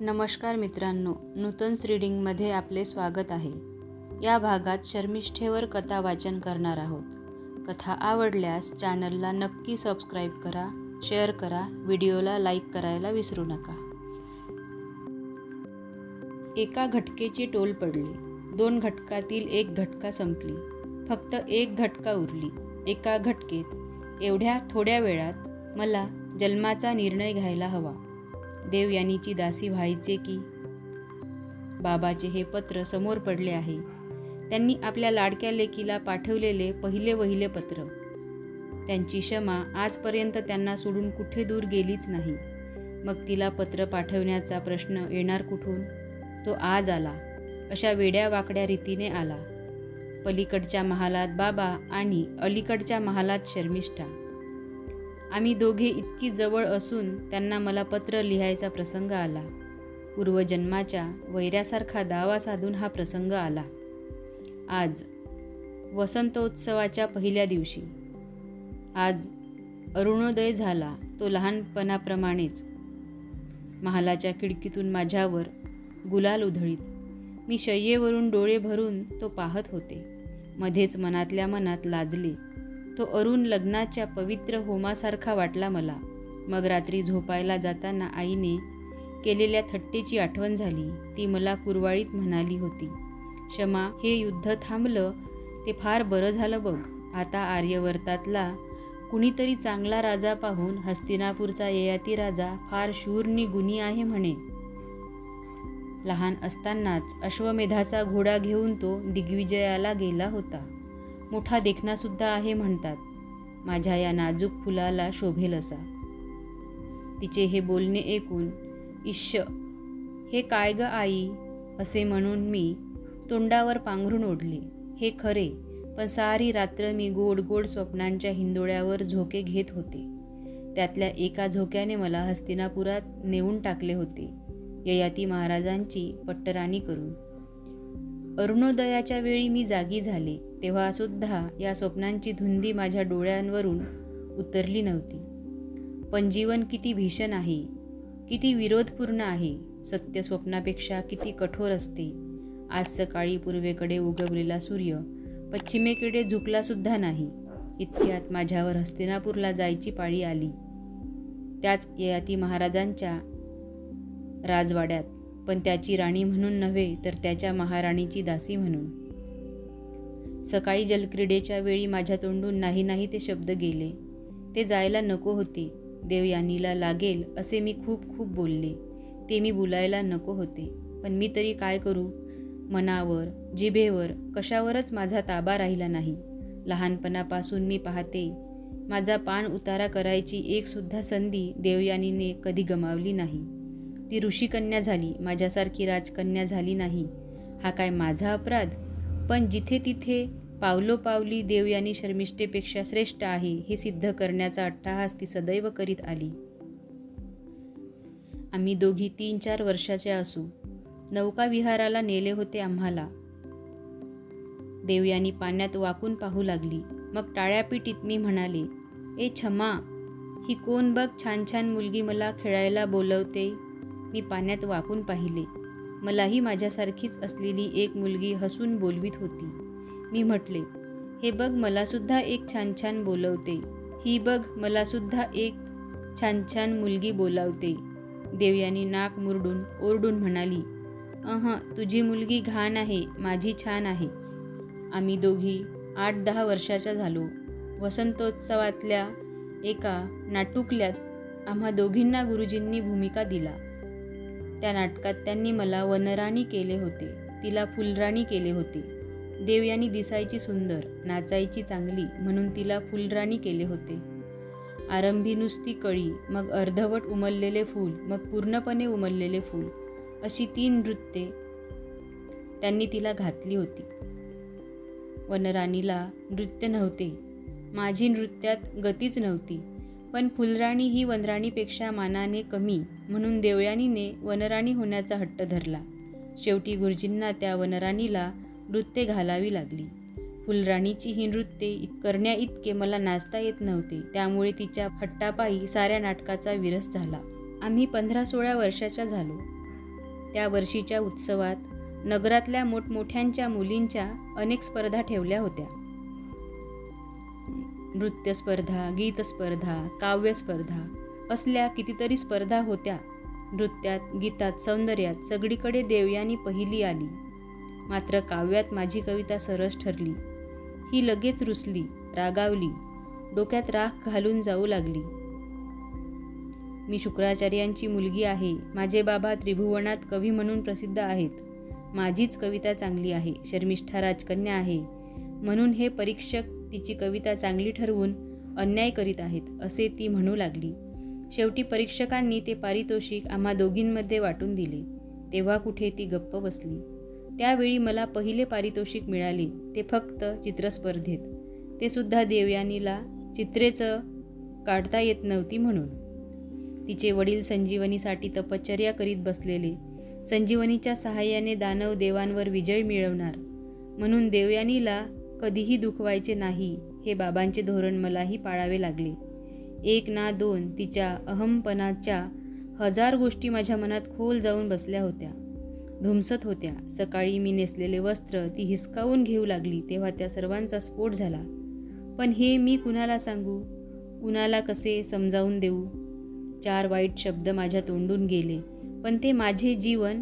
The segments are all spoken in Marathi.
नमस्कार मित्रांनो नूतन्स रीडिंगमध्ये आपले स्वागत आहे. या भागात शर्मिष्ठेवर कथा वाचन करणार आहोत. कथा आवडल्यास चॅनलला नक्की सबस्क्राईब करा शेअर करा व्हिडिओला लाईक करायला विसरू नका. एका घटकेची टोल पडली. दोन घटकातील एक घटका संपली. फक्त एक घटका उरली. एका घटकेत एवढ्या थोड्या वेळात मला जन्माचा निर्णय घ्यायला हवा. देवयानीची दासी व्हायचे की? बाबाचे हे पत्र समोर पडले आहे. त्यांनी आपल्या लाडक्या लेकीला पाठवलेले पहिले वहिले पत्र. त्यांची क्षमा आजपर्यंत त्यांना सोडून कुठे दूर गेलीच नाही. मग तिला पत्र पाठवण्याचा प्रश्न येणार कुठून? तो आज आला. अशा वेड्या वाकड्या रीतीने आला. पलीकडच्या महालात बाबा आणि अलीकडच्या महालात शर्मिष्ठा. आम्ही दोघे इतकी जवळ असून त्यांना मला पत्र लिहायचा प्रसंग आला. पूर्वजन्माच्या वैऱ्यासारखा दावा साधून हा प्रसंग आला. आज वसंतोत्सवाच्या पहिल्या दिवशी. आज अरुणोदय झाला तो लहानपणाप्रमाणेच. महालाच्या खिडकीतून माझ्यावर गुलाल उधळीत. मी शय्येवरून डोळे भरून तो पाहत होते. मध्येच मनातल्या मनात लाजले. तो अरुण लग्नाच्या पवित्र होमासारखा वाटला मला. मग रात्री झोपायला जाताना आईने केलेल्या थट्टेची आठवण झाली. ती मला कुरवाळीत म्हणाली होती क्षमा हे युद्ध थांबलं ते फार बरं झालं बघ. आता आर्यवर्तातला कुणीतरी चांगला राजा पाहून हस्तिनापूरचा ययाती राजा फार शूरनी गुणी आहे म्हणे. लहान असतानाच अश्वमेधाचा घोडा घेऊन तो दिग्विजयाला गेला होता. मोठा देखणासुद्धा आहे म्हणतात. माझ्या या नाजूक फुलाला शोभेल असा. तिचे हे बोलणे ऐकून इश्य हे काय ग आई? असे म्हणून मी तोंडावर पांघरून ओढले. हे खरे पण सारी रात्र मी गोड गोड स्वप्नांच्या हिंदोळ्यावर झोके घेत होते. त्यातल्या एका झोक्याने मला हस्तिनापुरात नेऊन टाकले होते. ययाती महाराजांची पट्टराणी करून. अरुणोदयाच्या वेळी मी जागी झाले. तेव्हासुद्धा या स्वप्नांची धुंदी माझ्या डोळ्यांवरून उतरली नव्हती. पण जीवन किती भीषण आहे किती विरोधपूर्ण आहे सत्य स्वप्नापेक्षा किती कठोर असते. आज सकाळी पूर्वेकडे उगवलेला सूर्य पश्चिमेकडे झुकलासुद्धा नाही इतक्यात माझ्यावर हस्तिनापूरला जायची पाळी आली. त्याच ययाती महाराजांच्या राजवाड्यात पण त्याची राणी म्हणून नव्हे तर त्याच्या महाराणीची दासी म्हणून. सकाळी जलक्रीडेच्या वेळी माझ्या तोंडून नाही नाही ते शब्द गेले. ते जायला नको होते. देवयानीला लागेल असे मी खूप खूप बोलले. ते मी बोलायला नको होते. पण मी तरी काय करू? मनावर जिभेवर कशावरच माझा ताबा राहिला नाही. लहानपणापासून मी पाहते माझा पान उतारा करायची एकसुद्धा संधी देवयानीने कधी गमावली नाही. ती ऋषिकन्या झाली माझ्यासारखी राजकन्या झाली नाही. हा काय माझा अपराध? पण जिथे तिथे पावलोपावली देवयानी शर्मिष्ठेपेक्षा श्रेष्ठ आहे हे सिद्ध करण्याचा अट्टाहास ती सदैव करीत आली. आम्ही दोघी तीन चार वर्षाच्या असू. नौका विहाराला नेले होते आम्हाला. देवयानी पाण्यात वाकून पाहू लागली. मग टाळ्यापिटीत मी म्हणाले ए क्षमा ही कोण बघ छान छान मुलगी मला खेळायला बोलवते. मी पाण्यात वाकून पाहिले. मलाही माझ्यासारखीच असलेली एक मुलगी हसून बोलवीत होती. मी म्हटले हे बघ मलासुद्धा एक छान छान बोलवते. ही बघ मलासुद्धा एक छान छान मुलगी बोलावते. देवयानी नाक मुरडून ओरडून म्हणाली अह तुझी मुलगी घाण आहे माझी छान आहे. आम्ही दोघी आठ दहा वर्षाच्या झालो. वसंतोत्सवातल्या एका नाटुकल्यात आम्हा दोघींना गुरुजींनी भूमिका दिला. त्या नाटकात त्यांनी मला वनराणी केले होते. तिला फुलराणी केले होते. देवयानी दिसायची सुंदर नाचायची चांगली म्हणून तिला फुलराणी केले होते. आरंभी नुसती कळी मग अर्धवट उमललेले फूल मग पूर्णपणे उमललेले फूल अशी तीन नृत्ये त्यांनी तिला घातली होती. वनराणीला नृत्य नव्हते. माझी नृत्यात गतीच नव्हती. पण फुलराणी ही वनराणीपेक्षा मानाने कमी म्हणून देवयानीने वनराणी होण्याचा हट्ट धरला. शेवटी गुरुजींना त्या वनराणीला नृत्य घालावी लागली. फुलराणीची ही नृत्ये करण्या इतके मला नाचता येत नव्हते त्यामुळे तिच्या हट्टापायी साऱ्या नाटकाचा विरस झाला. आम्ही पंधरा सोळा वर्षाच्या झालो. त्या वर्षीच्या उत्सवात नगरातल्या मोठमोठ्यांच्या मुलींच्या अनेक स्पर्धा ठेवल्या होत्या. नृत्यस्पर्धा गीतस्पर्धा काव्यस्पर्धा असल्या कितीतरी स्पर्धा होत्या. नृत्यात गीतात सौंदर्यात सगळीकडे देवयानी पहिली आली. मात्र काव्यात माझी कविता सरस ठरली. ही लगेच रुसली रागावली. डोक्यात राख घालून जाऊ लागली. मी शुक्राचार्यांची मुलगी आहे. माझे बाबा त्रिभुवनात कवी म्हणून प्रसिद्ध आहेत. माझीच कविता चांगली आहे. शर्मिष्ठा राजकन्या आहे. म्हणून हे परीक्षक तिची कविता चांगली ठरवून अन्याय करीत आहेत असे ती म्हणू लागली. शेवटी परीक्षकांनी ते पारितोषिक आम्हा दोघींमध्ये वाटून दिले. तेव्हा कुठे ती गप्प बसली. त्यावेळी मला पहिले पारितोषिक मिळाले ते फक्त चित्रस्पर्धेत. ते सुद्धा देवयानीला चित्रेचं काढता येत नव्हती म्हणून. तिचे वडील संजीवनीसाठी तपश्चर्या करीत बसलेले. संजीवनीच्या सहाय्याने दानव देवांवर विजय मिळवणार. म्हणून देवयानीला कधीही दुखवायचे नाही हे बाबांचे धोरण मलाही पाळावे लागले. एक ना दोन तिच्या अहमपणाच्या हजार गोष्टी माझ्या मनात खोल जाऊन बसल्या होत्या. धुमसत होत्या. सकाळी मी नेसलेले वस्त्र ती हिसकावून घेऊ लागली तेव्हा त्या सर्वांचा स्फोट झाला. पण हे मी कुणाला सांगू? कुणाला कसे समजावून देऊ? चार वाईट शब्द माझ्या तोंडून गेले पण ते माझे जीवन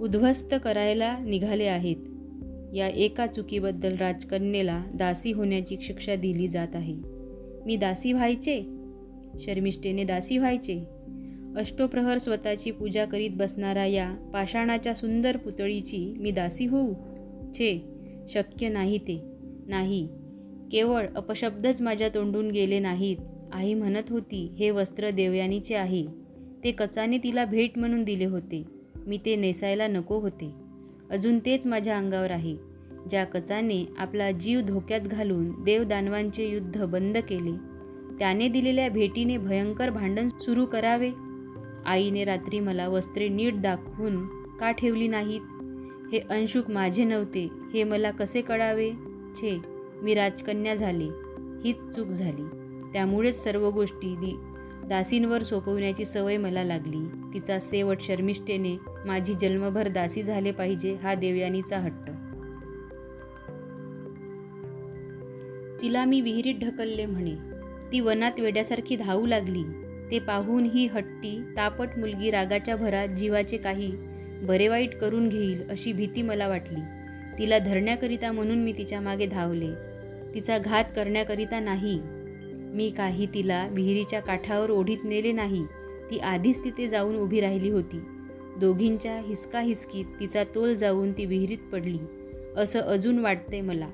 उद्ध्वस्त करायला निघाले आहेत. या एका चुकीबद्दल राजकन्येला दासी होण्याची शिक्षा दिली जात आहे. मी दासी व्हायचे? शर्मिष्ठेने दासी व्हायचे. अष्टोप्रहर स्वतःची पूजा करीत बसणारा या पाषाणाच्या सुंदर पुतळीची मी दासी होऊ? छे शक्य नाही ते. नाही. केवळ अपशब्दच माझ्या तोंडून गेले नाहीत. आई म्हणत होती हे वस्त्र देवयानीचे आहे. ते कचाने तिला भेट म्हणून दिले होते. मी ते नेसायला नको होते. अजून तेच माझ्या अंगावर आहे. ज्या कचाने आपला जीव धोक्यात घालून देवदानवांचे युद्ध बंद केले त्याने दिलेल्या भेटीने भयंकर भांडण सुरू करावे. आईने रात्री मला वस्त्रे नीट दाखवून का ठेवली नाहीत? हे अंशुक माझे नव्हते हे मला कसे कळावे? छे मी राजकन्या झाले हीच चूक झाली. त्यामुळेच सर्व गोष्टी दी दासींवर सोपवण्याची सवय मला लागली. तिचा सेवट शर्मिष्ठेने माझी जन्मभर दासी झाले पाहिजे हा देवयानीचा हट्ट. तिला मी विहिरीत ढकलले म्हणे. ती वनात वेड्यासारखी धावू लागली. ते पाहून ही हट्टी तापट मुलगी रागाच्या भरात जीवाचे काही बरे वाईट करून घेईल अशी भीती मला वाटली. तिला धरण्याकरिता म्हणून मी तिच्यामागे धावले. तिचा घात करण्याकरिता नाही. मी काही तिला विहिरीच्या काठावर ओढीत नेले नाही. ती आधीच तिथे जाऊन उभी राहिली होती. दोघींच्या हिसका हिसकीत तिचा तोल जाऊन ती विहिरीत पडली. असं अजून वाटते मला.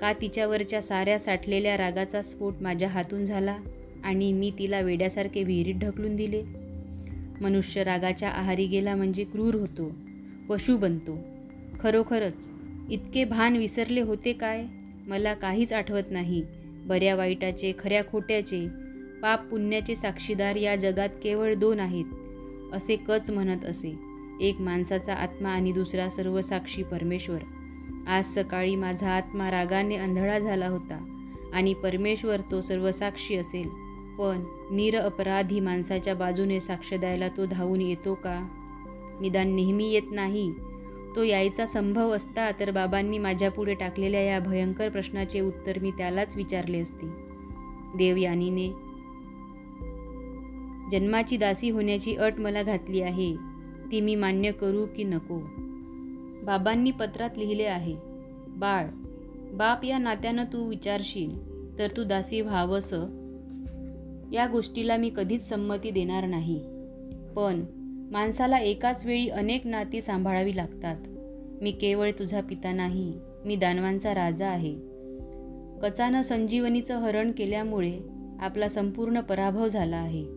का तिच्यावरच्या साऱ्या साठलेल्या रागाचा स्फोट माझ्या हातून झाला आणि मी तिला वेड्यासारखे विहिरीत ढकलून दिले? मनुष्य रागाच्या आहारी गेला म्हणजे क्रूर होतो पशु बनतो. खरोखरच इतके भान विसरले होते काय? मला काहीच आठवत नाही. बऱ्या वाईटाचे खऱ्या खोट्याचे पाप पुण्याचे साक्षीदार या जगात केवळ दोन आहेत. असे कच म्हणत असे. एक माणसाचा आत्मा आणि दुसरा सर्वसाक्षी परमेश्वर. आज सकाळी माझा आत्मा रागाने अंधळा झाला होता आणि परमेश्वर तो सर्वसाक्षी असेल. पण निर अपराधी माणसाच्या बाजूने साक्ष द्यायला तो धावून येतो का? निदान नेहमी येत नाही. तो यायचा संभव असता तर बाबांनी माझ्यापुढे टाकलेल्या या भयंकर प्रश्नाचे उत्तर मी त्यालाच विचारले असते. देवयानीने जन्माची दासी होण्याची अट मला घातली आहे ती मी मान्य करू की नको. बाबांनी पत्रात लिहिले आहे बाळ बाप या नात्यानं तू विचारशील तर तू दासी व्हावंसं. या गोष्टीला मी कधीच संमती देणार नाही. पण माणसाला एकाच वेळी अनेक नाती सांभाळावी लागतात. मी केवळ तुझा पिता नाही मी दानवांचा राजा आहे. कचानं संजीवनीचं हरण केल्यामुळे आपला संपूर्ण पराभव झाला आहे.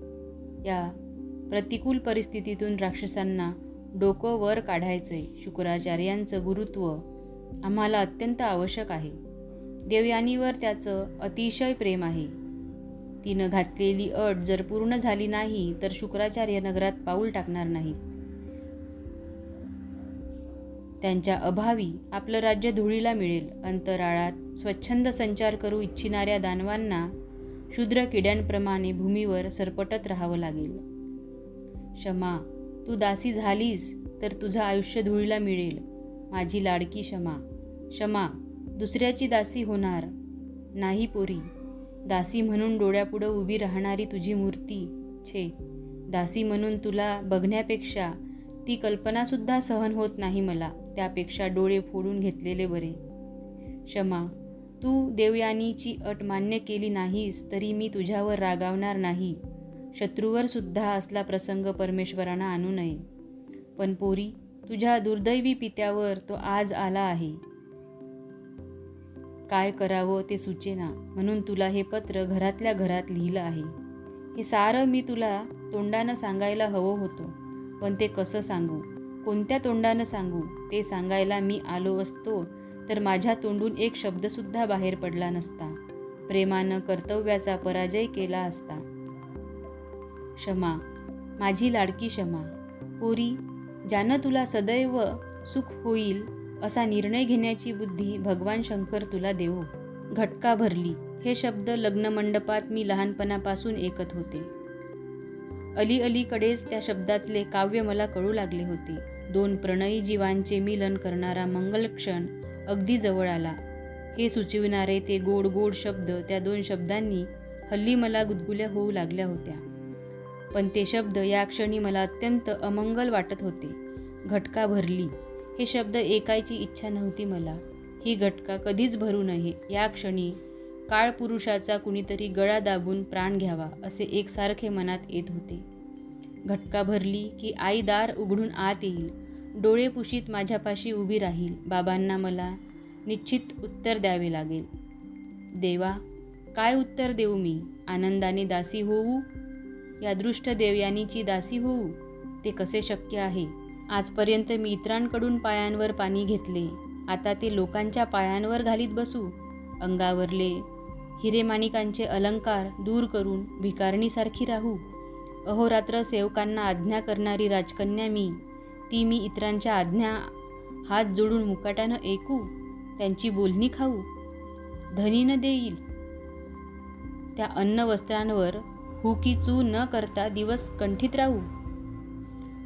या प्रतिकूल परिस्थितीतून राक्षसांना डोकं वर काढायचंय. शुक्राचार्यांचं गुरुत्व आम्हाला अत्यंत आवश्यक आहे. देवयानीवर त्याचं अतिशय प्रेम आहे. तिनं घातलेली अट जर पूर्ण झाली नाही तर शुक्राचार्य नगरात पाऊल टाकणार नाहीत. त्यांच्या अभावी आपलं राज्य धुळीला मिळेल. अंतराळात स्वच्छंद संचार करू इच्छिणाऱ्या दानवांना शूद्र किड्यांप्रमाणे भूमीवर सरपटत राहावं लागेल. क्षमा तू दासी झालीस तर तुझं आयुष्य धुळीला मिळेल. माझी लाडकी क्षमा क्षमा दुसऱ्याची दासी होणार. नाही पोरी. दासी म्हणून डोळ्यापुढं उभी राहणारी तुझी मूर्ती छे. दासी म्हणून तुला बघण्यापेक्षा ती कल्पनासुद्धा सहन होत नाही मला. त्यापेक्षा डोळे फोडून घेतलेले बरे. क्षमा तू देवयानीची अट मान्य केली नाहीस तरी मी तुझ्यावर रागावणार नाही. शत्रूवर सुद्धा असला प्रसंग परमेश्वरांना आणू नये. पण पोरी तुझ्या दुर्दैवी पित्यावर तो आज आला आहे. काय करावं ते सुचेना म्हणून तुला हे पत्र घरातल्या घरात लिहिलं आहे. हे सारं मी तुला तोंडानं सांगायला हवं होतं पण ते कसं सांगू? कोणत्या तोंडानं सांगू? ते सांगायला मी आलो असतो तर माझ्या तोंडून एक शब्दसुद्धा बाहेर पडला नसता. प्रेमानं कर्तव्याचा पराजय केला असता. क्षमा माझी लाडकी क्षमा. पोरी ज्यानं तुला सदैव सुख होईल असा निर्णय घेण्याची बुद्धी भगवान शंकर तुला देवो. घटका भरली हे शब्द लग्नमंडपात मी लहानपणापासून ऐकत होते. अली अलीकडेच त्या शब्दातले काव्य मला कळू लागले होते. दोन प्रणयी जीवांचे मिलन करणारा मंगलक्षण अगदी जवळ आला. हे सुचविणारे ते गोड गोड शब्द त्या दोन शब्दांनी हल्ली मला गुदगुल्या होऊ लागल्या होत्या. पण ते शब्द या क्षणी मला अत्यंत अमंगल वाटत होते. घटका भरली. हे शब्द ऐकायची इच्छा नव्हती मला. ही घटका कधीच भरू नये. या क्षणी काळपुरुषाचा कुणीतरी गळा दाबून प्राण घ्यावा असे एकसारखे मनात येत होते. घटका भरली की आई दार उघडून आत येईल. डोळे पुशीत माझ्यापाशी उभी राहील. बाबांना मला निश्चित उत्तर द्यावे लागेल. देवा काय उत्तर देऊ मी? आनंदाने दासी होऊ? या दृष्ट देवयानीची दासी होऊ? ते कसे शक्य आहे? आजपर्यंत मी इतरांकडून पायांवर पाणी घेतले. आता ते लोकांच्या पायांवर घालीत बसू. अंगावरले हिरेमाणिकांचे अलंकार दूर करून भिकारणीसारखी राहू. अहोरात्र सेवकांना आज्ञा करणारी राजकन्या मी ती मी इतरांच्या आज्ञा हात जोडून मुकाट्यानं ऐकू त्यांची बोलणी खाऊ धनीनं देईल. त्या अन्न वस्त्रांवर हुकी चू न करता दिवस कंठीत राहू.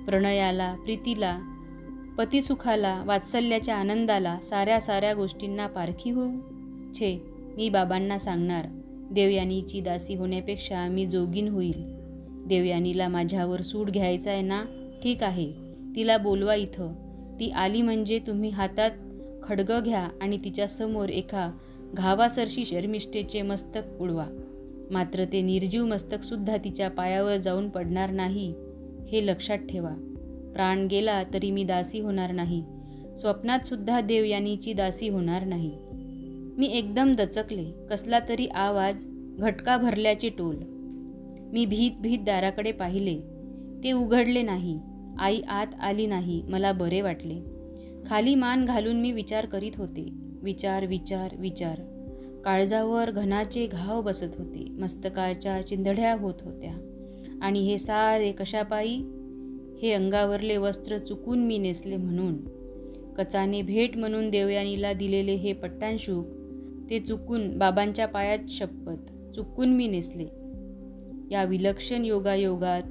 प्रणयाला प्रीतीला पतिसुखाला वात्सल्याच्या आनंदाला साऱ्या साऱ्या गोष्टींना पारखी होऊ. छे मी बाबांना सांगणार देवयानीची दासी होण्यापेक्षा मी जोगीन होईल. देवयानीला माझ्यावर सूड घ्यायचा आहे ना ठीक आहे. तिला बोलवा इथं. ती आली म्हणजे तुम्ही हातात खडगं घ्या आणि तिच्यासमोर एका घावासरशी शर्मिष्ठेचे मस्तक उडवा. मात्र ते निर्जीव मस्तकसुद्धा तिच्या पायावर जाऊन पडणार नाही हे लक्षात ठेवा. प्राण गेला तरी मी दासी होणार नाही. स्वप्नातसुद्धा देव यानीची दासी होणार नाही. मी एकदम दचकले कसला तरी आवाज घटका भरल्याचे टोल. मी भीत भीत दाराकडे पाहिले. ते उघडले नाही. आई आत आली नाही मला बरे वाटले. खाली मान घालून मी विचार करीत होते. विचार विचार विचार. काळजावर घनाचे घाव बसत होते. मस्तकाच्या चिंधड्या होत होत्या. आणि हे सारे कशापायी हे अंगावरले वस्त्र चुकून मी नेसले म्हणून. कचाने भेट म्हणून देवयानीला दिलेले हे पट्टांशूक ते चुकून बाबांच्या पायात शपथ चुकून मी नेसले. या विलक्षण योगायोगात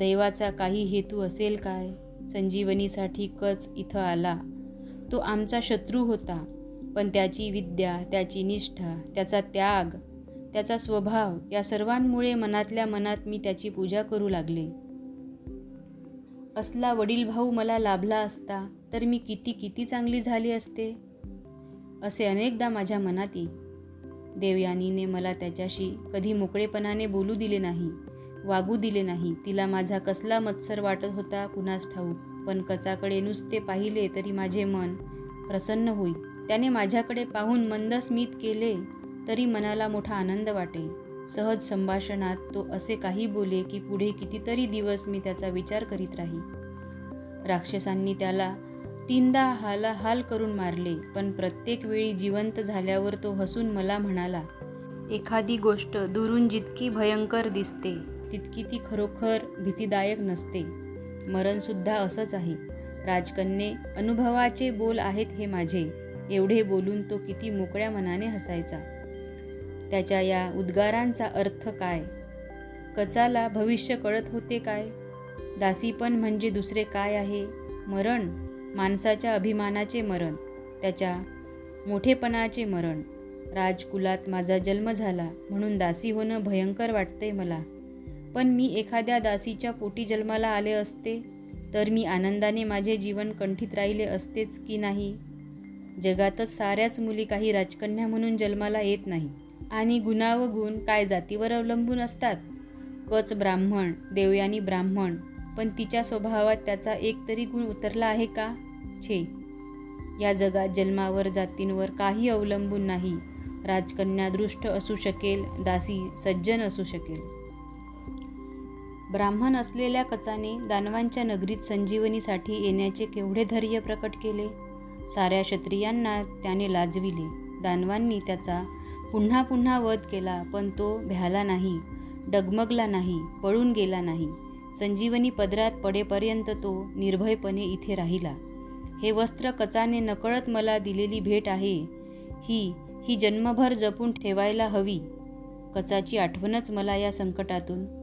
दैवाचा काही हेतू असेल काय? संजीवनीसाठी कच इथं आला. तो आमचा शत्रू होता पण त्याची विद्या त्याची निष्ठा त्याचा त्याग त्याचा स्वभाव या सर्वांमुळे मनातल्या मनात मी त्याची पूजा करू लागले. असला वडील भाऊ मला लाभला असता तर मी किती किती चांगली झाली असते? असे अनेकदा माझ्या मनात येई देवयानीने मला त्याच्याशी कधी मोकळेपणाने बोलू दिले नाही. वागू दिले नाही. तिला माझा कसला मत्सर वाटत होता कुणास ठाऊक. पण कचाकडे नुसते पाहिले तरी माझे मन प्रसन्न होई. त्याने माझ्याकडे पाहून मंद स्मित केले तरी मनाला मोठा आनंद वाटे. सहज संभाषणात तो असे काही बोले की पुढे कितीतरी दिवस मी त्याचा विचार करीत राही. राक्षसांनी त्याला तीनदा हाला हाल करून मारले पण प्रत्येक वेळी जिवंत झाल्यावर तो हसून मला म्हणाला एखादी गोष्ट दुरून जितकी भयंकर दिसते तितकी ती खरोखर भीतीदायक नसते. मरणसुद्धा असंच आहे. राजकन्ये अनुभवाचे बोल आहेत हे माझे. एवढे बोलून तो किती मोकळ्या मनाने हसायचा. त्याच्या या उद्गारांचा अर्थ काय? कचाला भविष्य कळत होते काय? दासीपण म्हणजे दुसरे काय आहे? मरण? माणसाच्या अभिमानाचे मरण. त्याच्या मोठेपणाचे मरण. राजकुलात माझा जन्म झाला म्हणून दासी होणं भयंकर वाटते मला. पण मी एखाद्या दासीच्या पोटी जन्माला आले असते तर मी आनंदाने माझे जीवन कंठीत राहिले असतेच की नाही? जगातच साऱ्याच मुली काही राजकन्या म्हणून जन्माला येत नाही. आणि गुणा व गुण काय जातीवर अवलंबून असतात? कच ब्राह्मण देवयानी ब्राह्मण पण तिच्या स्वभावात त्याचा एक तरी गुण उतरला आहे का? छे. या जगात जन्मावर जातींवर काही अवलंबून नाही. राजकन्या दृष्ट असू शकेल दासी सज्जन असू शकेल. ब्राह्मण असलेल्या कचाने दानवांच्या नगरीत संजीवनीसाठी येण्याचे केवढे धैर्य प्रकट केले? साऱ्या क्षत्रियांना त्याने लाजविले. दानवांनी त्याचा पुन्हा पुन्हा वध केला पण तो भ्याला नाही डगमगला नाही पळून गेला नाही. संजीवनी पदरात पडेपर्यंत तो निर्भयपणे इथे राहिला. हे वस्त्र कचाने नकळत मला दिलेली भेट आहे. ही ही जन्मभर जपून ठेवायला हवी. कचाची आठवणच मला या संकटातून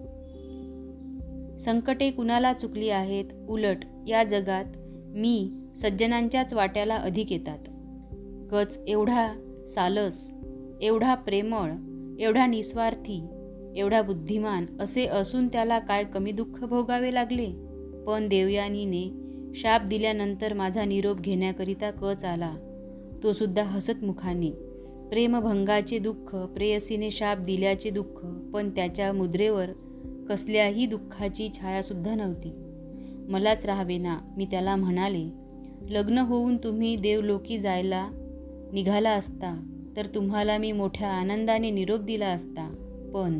संकटे कुणाला चुकली आहेत उलट या जगात मी सज्जनांच्याच वाट्याला अधिक येतात. कच एवढा सालस एवढा प्रेमळ एवढा निस्वार्थी एवढा बुद्धिमान असे असून त्याला काय कमी दुःख भोगावे लागले? पण देवयानीने शाप दिल्यानंतर माझा निरोप घेण्याकरिता कच आला. तो सुद्धा प्रेमभंगाचे दुःख प्रेयसीने शाप दिल्याचे दुःख पण त्याच्या मुद्रेवर कसल्याही दुःखाची छायासुद्धा नव्हती. मलाच राहावेना मी त्याला म्हणाले लग्न होऊन तुम्ही देवलोकी जायला निघाला असता तर तुम्हाला मी मोठ्या आनंदाने निरोप दिला असता पण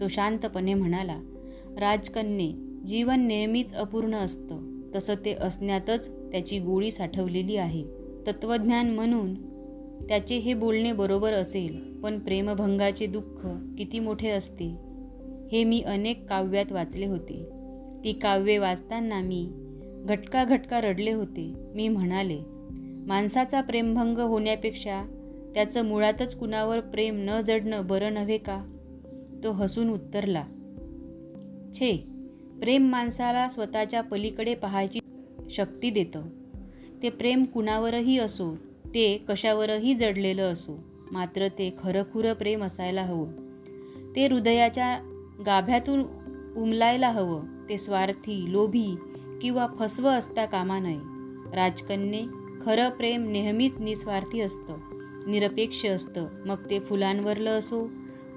तो शांतपणे म्हणाला राजकन्ये जीवन नेहमीच अपूर्ण असतं. तसं ते असण्यातच त्याची गोळी साठवलेली आहे. तत्त्वज्ञान म्हणून त्याचे हे बोलणे बरोबर असेल पण प्रेमभंगाचे दुःख किती मोठे असते. हे मी अनेक काव्यात वाचले होते. ती काव्ये वाचताना मी घटका घटका रडले होते. मी म्हणाले माणसाचा प्रेमभंग होण्यापेक्षा त्याचं मुळातच कुणावर प्रेम न जडणं बरं नव्हे का? तो हसून उत्तरला छे प्रेम माणसाला स्वतःच्या पलीकडे पाहायची शक्ती देतं. ते प्रेम कुणावरही असो ते कशावरही जडलेलं असो मात्र ते खरंखुरं प्रेम असायला हवं. ते हृदयाच्या गाभ्यातून उमलायला हवं ते स्वार्थी लोभी किंवा फसवं असता कामा नये राजकन्ये खरं प्रेम नेहमीच निस्वार्थी असतं निरपेक्ष असतं. मग ते फुलांवरलं असो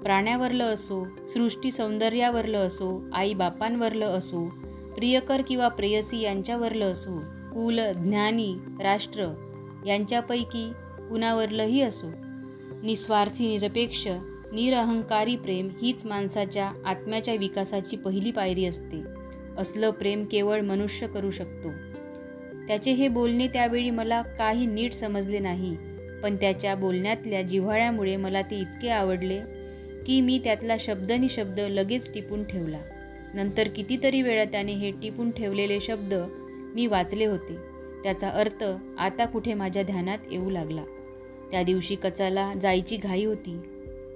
प्राण्यावरलं असो सृष्टी सौंदर्यावरलं असो आई बापांवरलं असो प्रियकर किंवा प्रेयसी यांच्यावरलं असो कुल ज्ञानी राष्ट्र यांच्यापैकी कुणावरलंही असो. निस्वार्थी निरपेक्ष निरहंकारी प्रेम हीच माणसाच्या आत्म्याच्या विकासाची पहिली पायरी असते. असलं प्रेम केवळ मनुष्य करू शकतो. त्याचे हे बोलणे त्यावेळी मला काही नीट समजले नाही पण त्याच्या बोलण्यातल्या जिव्हाळ्यामुळे मला ते इतके आवडले की मी त्यातला शब्दनी शब्द लगेच टिपून ठेवला. नंतर कितीतरी वेळा त्याने हे टिपून ठेवलेले शब्द मी वाचले होते. त्याचा अर्थ आता कुठे माझ्या ध्यानात येऊ लागला. त्या दिवशी कचाला जायची घाई होती.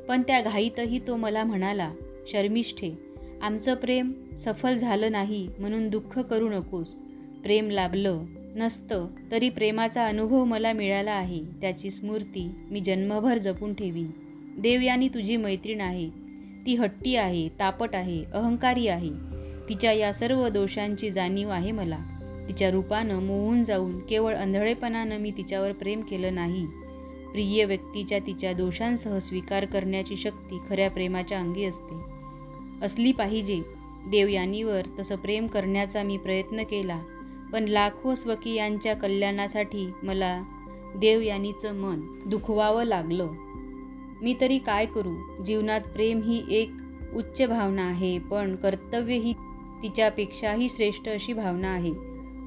पण त्या घाईतही तो मला म्हणाला शर्मिष्ठे आमचं प्रेम सफल झालं नाही म्हणून दुःख करू नकोस. प्रेम लाभलं नसतं तरी प्रेमाचा अनुभव मला मिळाला आहे त्याची स्मृती मी जन्मभर जपून ठेवीन. देवयानी तुझी मैत्रीण आहे. ती हट्टी आहे तापट आहे अहंकारी आहे. तिच्या या सर्व दोषांची जाणीव आहे मला. तिच्या रूपानं मोहून जाऊन केवळ अंधळेपणानं मी तिच्यावर प्रेम केलं नाही. प्रिय व्यक्तीच्या तिच्या दोषांसह स्वीकार करण्याची शक्ती खऱ्या प्रेमाच्या अंगी असते. असली पाहिजे. देवयानीवर तसं प्रेम करण्याचा मी प्रयत्न केला पण लाखो स्वकीयांच्या कल्याणासाठी मला देवयानीचं मन दुखवावं लागलं. मी तरी काय करू? जीवनात प्रेम ही एक उच्च भावना आहे पण कर्तव्य ही तिच्यापेक्षाही श्रेष्ठ अशी भावना आहे.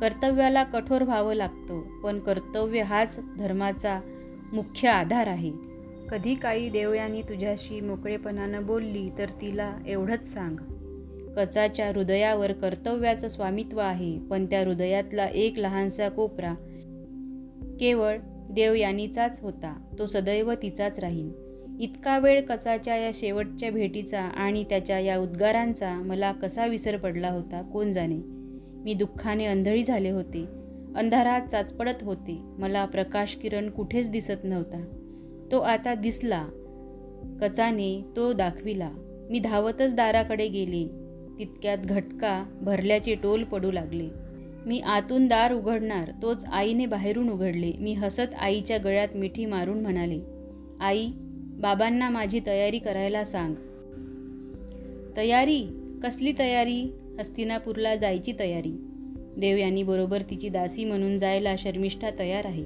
कर्तव्याला कठोर व्हावं लागतं पण कर्तव्य हाच धर्माचा मुख्य आधार आहे. कधी काही देवयानी तुझ्याशी मोकळेपणानं बोलली तर तिला एवढंच सांग. कचाच्या हृदयावर कर्तव्याचं स्वामित्व आहे पण त्या हृदयातला एक लहानसा कोपरा केवळ देवयानीचाच होता तो सदैव तिचाच राहील इतका वेळ कचाच्या या शेवटच्या भेटीचा आणि त्याच्या या उद्गारांचा मला कसा विसर पडला होता कोण जाणे. मी दुःखाने अंधळी झाले होते. अंधारात चाचपडत होते. मला प्रकाश किरण कुठेच दिसत नव्हता. तो आता दिसला. कचाने तो दाखविला. मी धावतच दाराकडे गेले. तितक्यात घटका भरल्याचे टोल पडू लागले. मी आतून दार उघडणार तोच आईने बाहेरून उघडले. मी हसत आईच्या गळ्यात मिठी मारून म्हणाले आई बाबांना माझी तयारी करायला सांग. तयारी? कसली तयारी? हस्तिनापूरला जायची तयारी. देव यांनी बरोबर तिची दासी म्हणून जायला शर्मिष्ठा तयार आहे.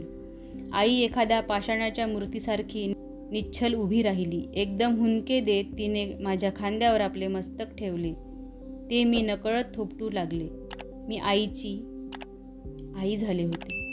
आई एखाद्या पाषाणाच्या मूर्तीसारखी निच्छल उभी राहिली. एकदम हुंदके देत तिने माझ्या खांद्यावर आपले मस्तक ठेवले. ते मी नकळत थोपटू लागले. मी आईची आई झाले होते.